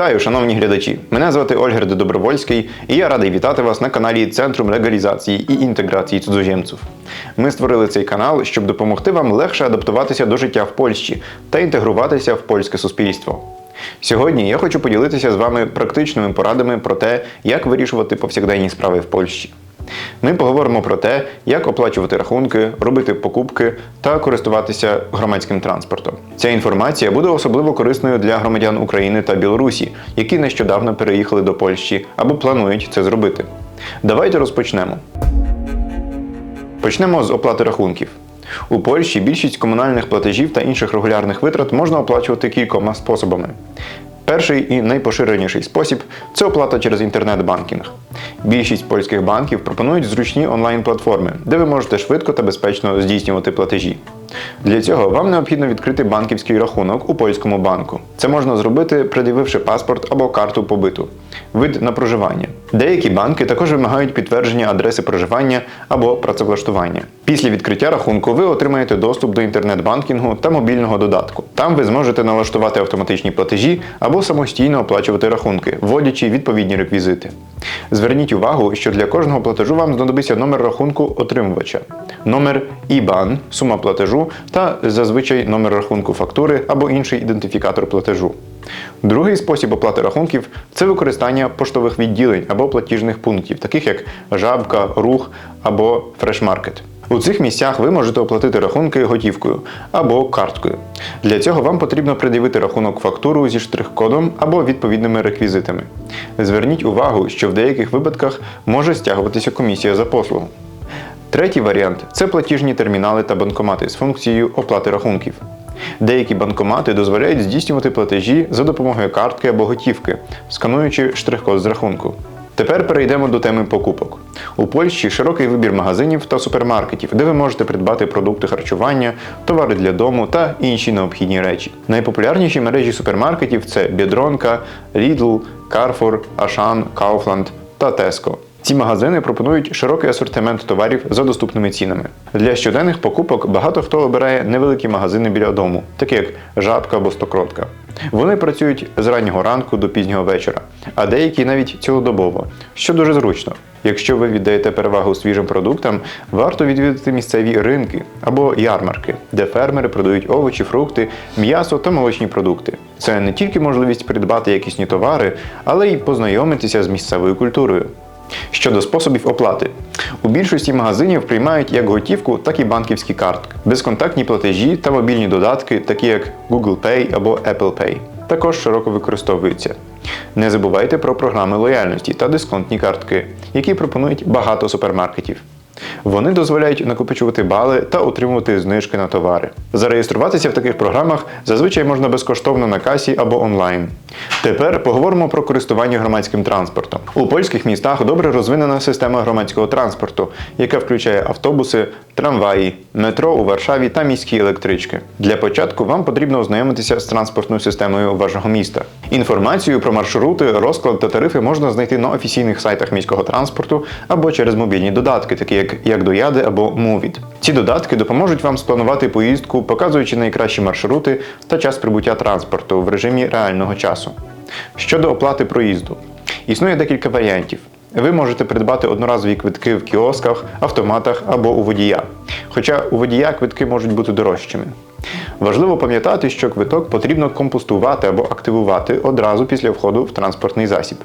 Вітаю, шановні глядачі! Мене звати Ольгерд Добровольський, і я радий вітати вас на каналі Центру легалізації і інтеграції цудземців. Ми створили цей канал, щоб допомогти вам легше адаптуватися до життя в Польщі та інтегруватися в польське суспільство. Сьогодні я хочу поділитися з вами практичними порадами про те, як вирішувати повсякденні справи в Польщі. Ми поговоримо про те, як оплачувати рахунки, робити покупки та користуватися громадським транспортом. Ця інформація буде особливо корисною для громадян України та Білорусі, які нещодавно переїхали до Польщі або планують це зробити. Давайте розпочнемо. Почнемо з оплати рахунків. У Польщі більшість комунальних платежів та інших регулярних витрат можна оплачувати кількома способами. Перший і найпоширеніший спосіб це оплата через інтернет-банкінг. Більшість польських банків пропонують зручні онлайн-платформи, де ви можете швидко та безпечно здійснювати платежі. Для цього вам необхідно відкрити банківський рахунок у польському банку. Це можна зробити, пред'явивши паспорт або карту побиту, вид на проживання. Деякі банки також вимагають підтвердження адреси проживання або працевлаштування. Після відкриття рахунку ви отримаєте доступ до інтернет-банкінгу та мобільного додатку. Там ви зможете налаштувати автоматичні платежі або самостійно оплачувати рахунки, вводячи відповідні реквізити. Зверніть увагу, що для кожного платежу вам знадобиться номер рахунку отримувача, номер IBAN, сума платежу та зазвичай номер рахунку фактури або інший ідентифікатор платежу. Другий спосіб оплати рахунків це використання поштових відділень або платіжних пунктів, таких як Жабка, Рух або Фрешмаркет. У цих місцях ви можете оплатити рахунки готівкою або карткою. Для цього вам потрібно пред'явити рахунок фактуру зі штрих-кодом або відповідними реквізитами. Зверніть увагу, що в деяких випадках може стягуватися комісія за послугу. Третій варіант це платіжні термінали та банкомати з функцією оплати рахунків. Деякі банкомати дозволяють здійснювати платежі за допомогою картки або готівки, скануючи штрих-код з рахунку. Тепер перейдемо до теми покупок. У Польщі широкий вибір магазинів та супермаркетів, де ви можете придбати продукти харчування, товари для дому та інші необхідні речі. Найпопулярніші мережі супермаркетів це Бідронка, Lidl, Carrefour, Ашан, Kaufland та Tesco. Ці магазини пропонують широкий асортимент товарів за доступними цінами. Для щоденних покупок багато хто обирає невеликі магазини біля дому, такі як жабка або стокротка. Вони працюють з раннього ранку до пізнього вечора, а деякі навіть цілодобово, що дуже зручно. Якщо ви віддаєте перевагу свіжим продуктам, варто відвідати місцеві ринки або ярмарки, де фермери продають овочі, фрукти, м'ясо та молочні продукти. Це не тільки можливість придбати якісні товари, але й познайомитися з місцевою культурою. Щодо способів оплати, у більшості магазинів приймають як готівку, так і банківські картки, безконтактні платежі та мобільні додатки, такі як Google Pay або Apple Pay. Також широко використовуються. Не забувайте про програми лояльності та дисконтні картки, які пропонують багато супермаркетів. Вони дозволяють накопичувати бали та отримувати знижки на товари. Зареєструватися в таких програмах зазвичай можна безкоштовно на касі або онлайн. Тепер поговоримо про користування громадським транспортом. У польських містах добре розвинена система громадського транспорту, яка включає автобуси, трамваї, метро у Варшаві та міські електрички. Для початку вам потрібно ознайомитися з транспортною системою вашого міста. Інформацію про маршрути, розклад та тарифи можна знайти на офіційних сайтах міського транспорту або через мобільні додатки, такі як як Дояди або Мовід. Ці додатки допоможуть вам спланувати поїздку, показуючи найкращі маршрути та час прибуття транспорту в режимі реального часу. Щодо оплати проїзду, існує декілька варіантів. Ви можете придбати одноразові квитки в кіосках, автоматах або у водія. Хоча у водія квитки можуть бути дорожчими. Важливо пам'ятати, що квиток потрібно компостувати або активувати одразу після входу в транспортний засіб.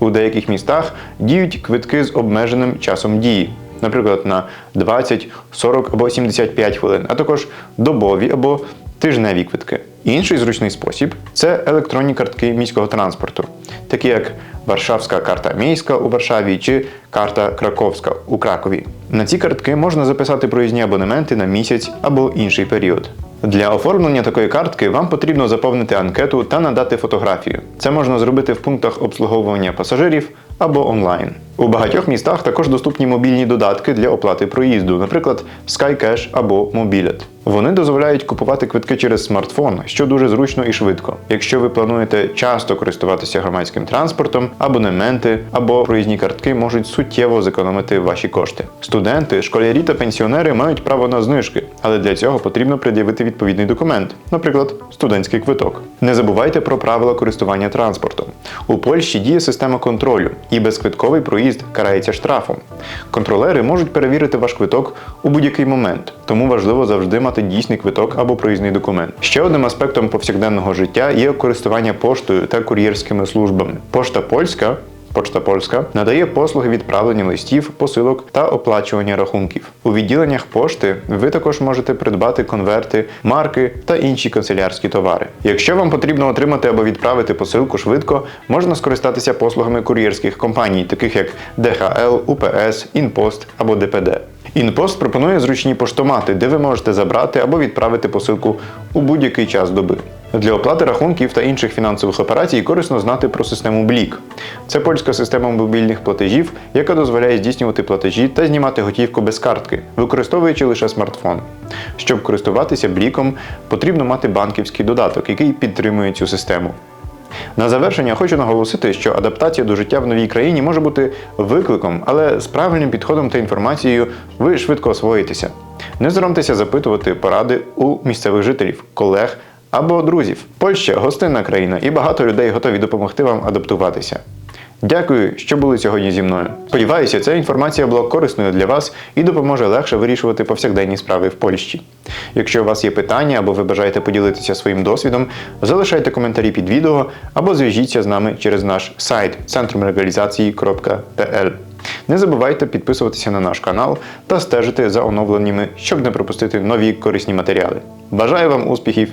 У деяких містах діють квитки з обмеженим часом дії, наприклад, на 20, 40 або 75 хвилин, а також добові або тижневі квитки. Інший зручний спосіб це електронні картки міського транспорту, такі як Варшавська карта міська у Варшаві чи карта Краковська у Кракові. На ці картки можна записати проїзні абонементи на місяць або інший період. Для оформлення такої картки вам потрібно заповнити анкету та надати фотографію. Це можна зробити в пунктах обслуговування пасажирів або онлайн. У багатьох містах також доступні мобільні додатки для оплати проїзду, наприклад, SkyCash або Mobilet. Вони дозволяють купувати квитки через смартфон, що дуже зручно і швидко. Якщо ви плануєте часто користуватися громадським транспортом, абонементи або проїзні картки можуть суттєво зекономити ваші кошти. Студенти, школярі та пенсіонери мають право на знижки, але для цього потрібно пред'явити відповідний документ, наприклад, студентський квиток. Не забувайте про правила користування транспортом. У Польщі діє система контролю, і безквитковий проїзд карається штрафом. Контролери можуть перевірити ваш квиток у будь-який момент, тому важливо завжди мати дійсний квиток або проїзний документ. Ще одним аспектом повсякденного життя є користування поштою та кур'єрськими службами. Пошта польська. Почта Польська надає послуги відправлення листів, посилок та оплачування рахунків. У відділеннях пошти ви також можете придбати конверти, марки та інші канцелярські товари. Якщо вам потрібно отримати або відправити посилку швидко, можна скористатися послугами кур'єрських компаній, таких як DHL, UPS, InPost або DPD. InPost пропонує зручні поштомати, де ви можете забрати або відправити посилку у будь-який час доби. Для оплати рахунків та інших фінансових операцій корисно знати про систему Блік. Це польська система мобільних платежів, яка дозволяє здійснювати платежі та знімати готівку без картки, використовуючи лише смартфон. Щоб користуватися Бліком, потрібно мати банківський додаток, який підтримує цю систему. На завершення хочу наголосити, що адаптація до життя в новій країні може бути викликом, але з правильним підходом та інформацією ви швидко освоїтеся. Не соромтеся запитувати поради у місцевих жителів, колег або друзів. Польща гостинна країна, і багато людей готові допомогти вам адаптуватися. Дякую, що були сьогодні зі мною. Сподіваюся, ця інформація була корисною для вас і допоможе легше вирішувати повсякденні справи в Польщі. Якщо у вас є питання або ви бажаєте поділитися своїм досвідом, залишайте коментарі під відео або зв'яжіться з нами через наш сайт centrumlegalizacji.pl. Не забувайте підписуватися на наш канал та стежити за оновленнями, щоб не пропустити нові корисні матеріали. Бажаю вам успіхів